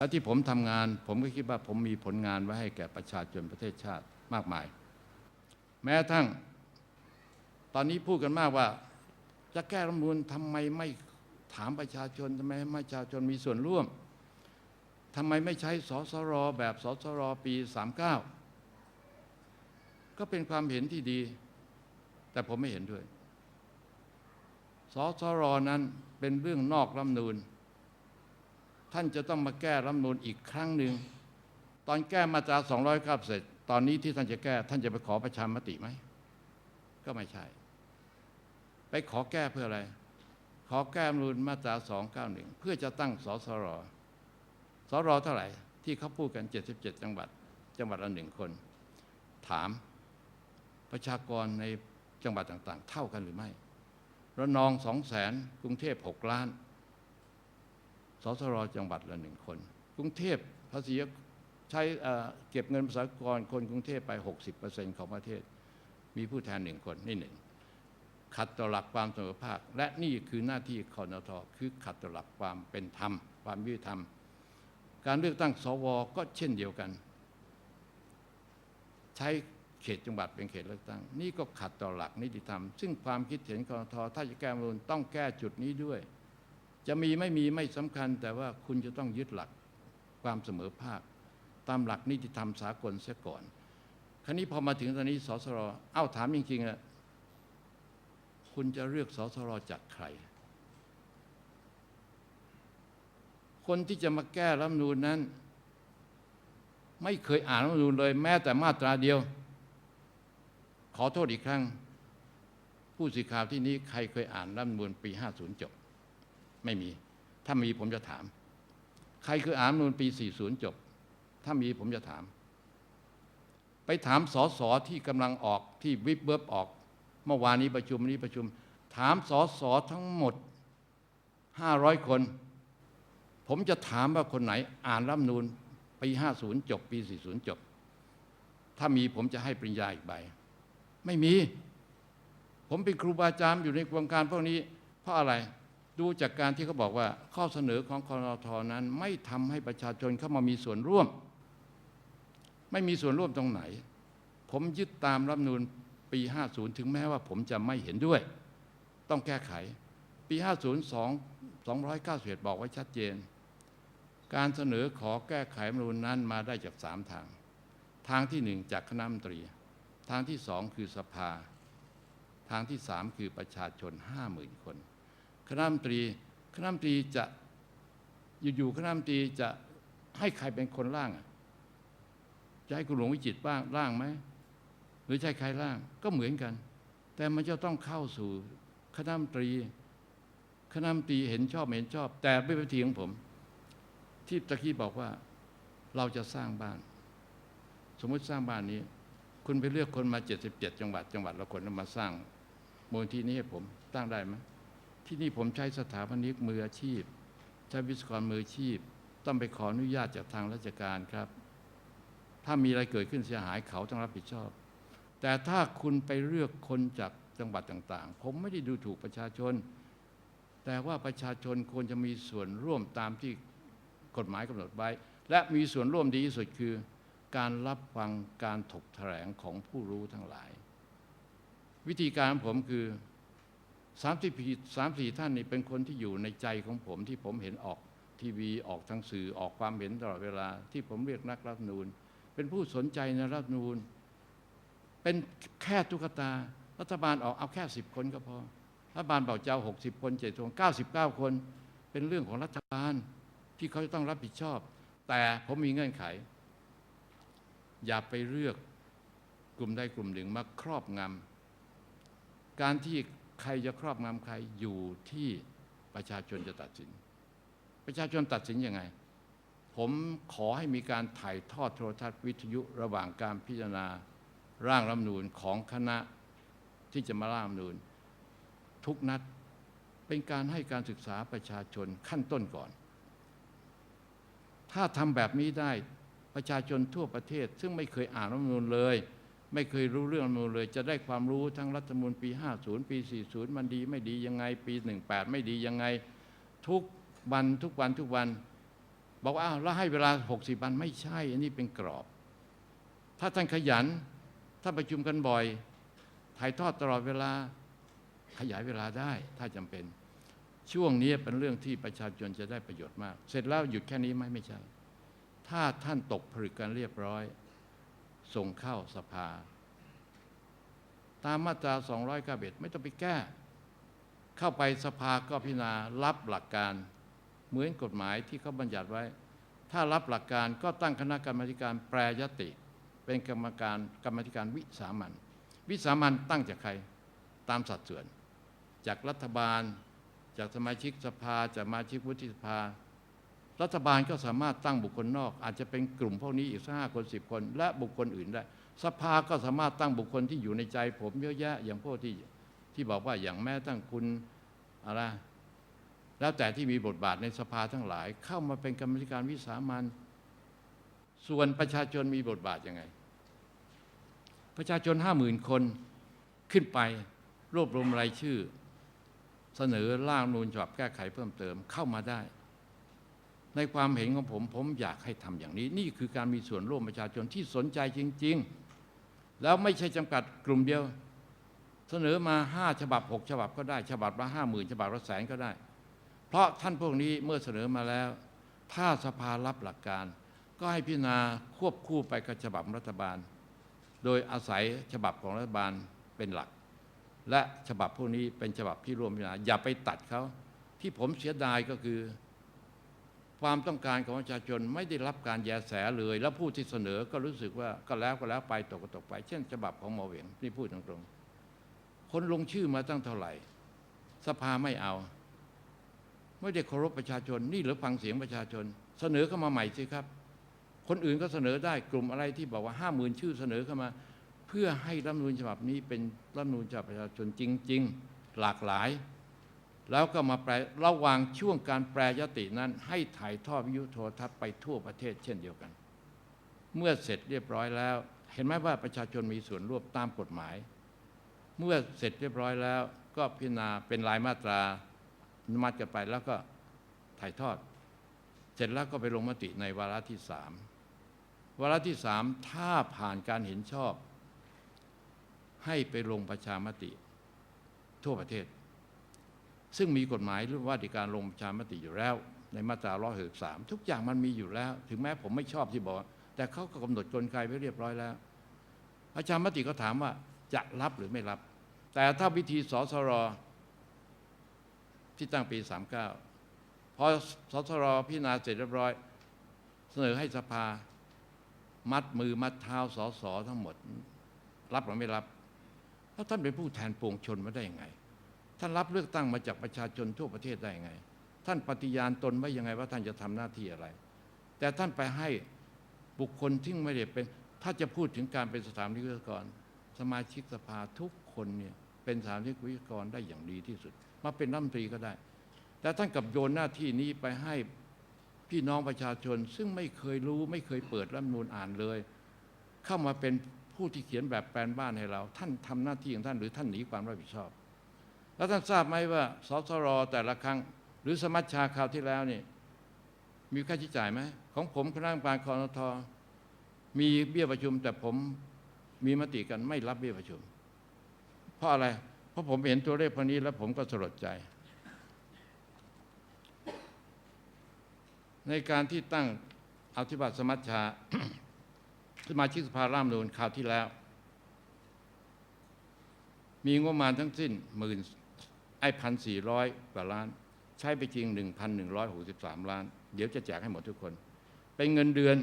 แล้วที่ผมทำงาน ผมก็คิดว่าผมมีผลงานไว้ให้แก่ประชาชนประเทศชาติมากมาย แม้กระทั่งตอนนี้พูดกันมากว่า จะแก้รัฐมนูลทำไมไม่ถามประชาชนทำไมให้ประชาชนมีส่วนร่วมทำไมไม่ใช้สสรแบบสสรปี 39 ก็เป็นความเห็นที่ดี แต่ผมไม่เห็นด้วยสสรนั้นเป็นเรื่องนอกรัฐมนูญ ท่านจะต้องมาแก้รัฐมนูญอีกครั้งหนึ่งตอนแก้มาตรา209เสร็จ ตอนนี้ที่ท่านจะแก้ ท่านจะไปขอประชามติไหม ก็ไม่ใช่ ไปขอแก้เพื่ออะไร ขอแก้รัฐมนูญมาตรา291 เพื่อจะตั้งสสรสรเท่าไหร่ ที่เขาพูดกัน 77 จังหวัด จังหวัดละหนึ่งคน ถามประชากรในจังหวัดต่างๆ เท่ากันหรือไม่ระนองสองแสนกรุงเทพหกล้าน สสรจังหวัดละหนึ่งคน กรุงเทพภาษีใช้เก็บเงินประชากรคนกรุงเทพไป 60%ของประเทศ มีผู้แทนหนึ่งคนนี่หนึ่งขัดต่อหลักความเสมอภาค และนี่คือหน้าที่คอนทคือขัดต่อหลักความเป็นธรรม ความยุติธรรม การเลือกตั้งสวก็เช่นเดียวกัน ใช้เขตจังหวัดเป็นเขตเลือกตั้ง นี่ก็ขัดต่อหลักนิติธรรม ซึ่งความคิดเห็นคอนทถ้าจะแก้รัฐธรรมนูญต้องแก้จุดนี้ด้วย จะมีไม่มีไม่สำคัญ แต่ว่าคุณจะต้องยึดหลักความเสมอภาค ตามหลักนิติธรรมสากลเสียก่อน ครนี้พอมาถึงตอนนี้สสรเอ้าถามจริงๆอะคุณจะเลือกสสรจากใคร คนที่จะมาแก้รัฐมนูญนั้น ไม่เคยอ่านรัฐมนูญเลย แม้แต่มาตราเดียว ขอโทษอีกครั้ง ผู้สื่อข่าวที่นี้ใครเคยอ่านรัฐมนูญปี 50 จบ ไม่มี ถ้ามีผมจะถาม ใครคืออ่านรัฐมนูญปี 40 จบ ถ้ามีผมจะถาม ไปถามสอสอที่กำลังออกที่วิบเบิบออก เมื่อวานนี้ประชุมนี้ประชุม ถามสอสอทั้งหมด 500 คน ผมจะถามว่าคนไหน อ่านรัฐมนูญปี 50 จบ ปี 40 จบ ถ้ามีผมจะให้ปริญญาอีกใบ ไม่มี ผมเป็นครูบาอาจารย์อยู่ในวงการพวกนี้ เพราะอะไร ดูจากการที่เขาบอกว่าข้อเสนอของคอรทนั้น ไม่ทำให้ประชาชนเข้ามามีส่วนร่วม ไม่มีส่วนร่วมตรงไหน ผมยึดตามรัฐนูญปี 50 ถึงแม้ว่าผมจะไม่เห็นด้วย ต้องแก้ไข ปี 50 2 291 บอกไว้ชัดเจน การเสนอขอแก้ไขรัฐธรรมนูญนั้นมาได้จากสามทาง ทางที่หนึ่งจากคณะมนตรี ทางที่สองคือสภา ทางที่สามคือประชาชนห้าหมื่นคน คณะมนตรีคณะมนตรีจะอยู่ๆคณะมนตรีจะให้ใครเป็นคนร่างจะให้คุณหลวงวิจิตบ้างร่างไหมหรือใช่ใครร่างก็เหมือนกัน แต่มันจะต้องเข้าสู่คณะมนตรี คณะมนตรีเห็นชอบไม่เห็นชอบ แต่ไม่เป็นทีของผม ที่ตะกี้บอกว่าเราจะสร้างบ้าน สมมติสร้างบ้านนี้ คุณไปเลือกคนมา 77 จังหวัดจังหวัดละคนแล้วมาสร้างมูลที่นี้ให้ผมตั้งได้ไหม ที่นี่ผมใช้สถาปนิกมืออาชีพ ใช้วิศวกรมืออาชีพ ต้องไปขออนุญาตจากทางราชการครับ ถ้ามีอะไรเกิดขึ้นเสียหายเขาต้องรับผิดชอบ แต่ถ้าคุณไปเลือกคนจากจังหวัดต่าง ๆ ผมไม่ได้ดูถูกประชาชน แต่ว่าประชาชนควรจะมีส่วนร่วมตามที่กฎหมายกำหนดไว้ และมีส่วนร่วมดีที่สุดคือ การรับฟังการถกแถลงของผู้รู้ทั้งหลาย วิธีการของผมคือ สามสิบสามสี่ท่านนี่เป็นคนที่อยู่ในใจของผมที่ผมเห็นออกทีวีออกทางสื่อออกความเห็นตลอดเวลา ที่ผมเรียกนักรัฐนูญเป็นผู้สนใจในรัฐธรรมนูญเป็นแค่ตุ๊กตา รัฐบาลออกเอาแค่สิบคนก็พอรัฐบาลบอกจะเอาหกสิบคนเจ็ดคนเก้าสิบเก้าคน เป็นเรื่องของรัฐบาลที่เขาจะต้องรับผิดชอบ แต่ผมมีเงื่อนไข อย่าไปเลือกกลุ่มใดกลุ่มหนึ่งมาครอบงำการที่ ใครจะครอบงำใครอยู่ที่ประชาชนจะตัดสิน ประชาชนตัดสินยังไง ผมขอให้มีการถ่ายทอดโทรทัศน์วิทยุระหว่างการพิจารณาร่างรัฐมนูญของคณะที่จะมาร่างรัฐมนูญทุกนัดเป็นการให้การศึกษาประชาชนขั้นต้นก่อน ถ้าทำแบบนี้ได้ประชาชนทั่วประเทศ ซึ่งไม่เคยอ่านรัฐมนูญเลย ไม่เคยรู้เรื่องรัฐธรรมนูญเลย จะได้ความรู้ทั้งรัฐมนูญปี 50 ปี 40 มันดีไม่ดียังไง ปี 18 ไม่ดียังไง ทุกวันทุกวันทุกวัน บอกว่าอ้าวแล้วให้เวลา 60 วันไม่ใช่ อันนี้เป็นกรอบ ถ้าท่านขยัน ถ้าประชุมกันบ่อย ถ่ายทอดตลอดเวลาขยายเวลาได้ถ้าจำเป็น ช่วงนี้เป็นเรื่องที่ประชาชนจะได้ประโยชน์มาก เสร็จแล้วหยุดแค่นี้ไหมไม่ใช่ ถ้าท่านตกผลึกกันเรียบร้อย ส่งเข้าสภา ตามมาตรา 291 ไม่ต้องไปแก้ เข้าไปสภาก็พิจารณารับหลักการ เหมือนกฎหมายที่เขาบัญญัติไว้ ถ้ารับหลักการก็ตั้งคณะกรรมการแปรยติ เป็นกรรมการกรรมธิการวิสามันวิสามันตั้งจากใครตามสัดส่วน จากรัฐบาล จากสมาชิกสภาจากสมาชิกวุฒิสภา รัฐบาลก็สามารถตั้งบุคคลนอก อาจจะเป็นกลุ่มพวกนี้อีกสักห้าคนสิบคน และบุคคลอื่นได้ สภาก็สามารถตั้งบุคคลที่อยู่ในใจ ผมเยอะแยะ อย่างพวกที่ที่บอกว่าอย่างแม้ตั้งคุณอะไรแล้วแต่ที่มีบทบาทในสภาทั้งหลาย เข้ามาเป็นกรรมธิการวิสามันส่วนประชาชนมีบทบาทยังไง ประชาชนห้าหมื่นคนขึ้นไปรวบรวมรายชื่อ เสนอร่างนูนฉบับแก้ไขเพิ่มเติมเข้ามาได้ ในความเห็นของผม ผมอยากให้ทำอย่างนี้ นี่คือการมีส่วนร่วมประชาชนที่สนใจจริง ๆ แล้วไม่ใช่จำกัดกลุ่มเดียว เสนอมาห้าฉบับหกฉบับก็ได้ ฉบับละห้าหมื่นฉบับละแสนก็ได้ เพราะท่านพวกนี้เมื่อเสนอมาแล้ว ถ้าสภารับหลักการ ก็ให้พิจารณาควบคู่ไปกับฉบับรัฐบาล โดยอาศัยฉบับของรัฐบาลเป็นหลัก และฉบับพวกนี้เป็นฉบับที่ร่วมพิจารณาอย่าไปตัดเขาที่ผมเสียดายก็คือ ความต้องการของประชาชนไม่ได้รับการแยแสเลย แล้วผู้ที่เสนอก็รู้สึกว่าก็แล้วก็แล้วไปตกก็ตกไป เช่นฉบับของหมอเหวียงนี่พูดตรงๆคนลงชื่อมาตั้งเท่าไหร่ สภาไม่เอา ไม่ได้เคารพประชาชนนี่หรือฟังเสียงประชาชน เสนอเข้ามาใหม่สิครับ คนอื่นก็เสนอได้กลุ่มอะไรที่บอกว่าห้าหมื่นชื่อเสนอเข้ามา เพื่อให้รัฐมนูญฉบับนี้เป็นรัฐมนูญฉบับประชาชนจริง ๆ หลากหลาย แล้วก็มาแปลระหว่างช่วงการแปรยตินั้น ให้ถ่ายทอดวิทยุโทรทัศน์ไปทั่วประเทศเช่นเดียวกัน เมื่อเสร็จเรียบร้อยแล้ว เห็นไหมว่าประชาชนมีส่วนร่วมตามกฎหมาย เมื่อเสร็จเรียบร้อยแล้ว ก็พิจารณาเป็นรายมาตราอนุมัติกันไปแล้วก็ถ่ายทอด เสร็จแล้วก็ไปลงมติในวาระที่สามวาระที่สามถ้าผ่านการเห็นชอบ ให้ไปลงประชามติ ทั่วประเทศ ซึ่งมีกฎหมายหรือว่าด้วยการลงประชามติอยู่แล้ว ในมาตรา 163 ทุกอย่างมันมีอยู่แล้ว ถึงแม้ผมไม่ชอบที่บอก แต่เขาก็กำหนดกลไกไว้เรียบร้อยแล้วประชามติก็ถามว่าจะรับหรือไม่รับ แต่ถ้าวิธีสสรที่ตั้งปี 39 พอสสรพิจารณาเสร็จเรียบร้อย เสนอให้สภา มัดมือมัดเท้าสสทั้งหมด รับหรือไม่รับ แล้วท่านเป็นผู้แทนปวงชนมาได้ยังไง ท่านรับเลือกตั้งมาจากประชาชนทั่วประเทศได้ไง ท่านปฏิญาณตนไว้ยังไงว่าท่านจะทำหน้าที่อะไร แต่ท่านไปให้บุคคลที่ไม่ได้เป็น ถ้าจะพูดถึงการเป็นสถาปนิกวิศวกร สมาชิกสภาทุกคนเนี่ยเป็นสถาปนิกวิศวกรได้อย่างดีที่สุด มาเป็นรัฐมนตรีก็ได้ แต่ท่านกลับโยนหน้าที่นี้ไปให้พี่น้องประชาชน ซึ่งไม่เคยรู้ไม่เคยเปิดรัฐมนูญอ่านเลย เข้ามาเป็นผู้ที่เขียนแบบแปลนบ้านให้เรา ท่านทำหน้าที่ของท่านหรือท่านหนีความรับผิดชอบ แล้วท่านทราบไหมว่าสสรแต่ละครั้ง หรือสมัชชาคราวที่แล้วนี่ มีค่าใช้จ่ายไหมของผมคณะกรรมการคอรทมีเบี้ยประชุม แต่ผมมีมติกันไม่รับเบี้ยประชุม เพราะอะไร เพราะผมเห็นตัวเลขพวกนี้แล้วผมก็สลดใจ ในการที่ตั้งอธิบัติสมัชชาสมาชิกสภาร่ามนูนคราวที่แล้ว มีงบประมาณทั้งสิ้นหมื่น ไอ้พันสี่ร้อยกว่าล้าน ใช้ไปจริงหนึ่งพันหนึ่งร้อยหกสิบสามล้าน เดี๋ยวจะแจกให้หมดทุกคน เป็นเงินเดือน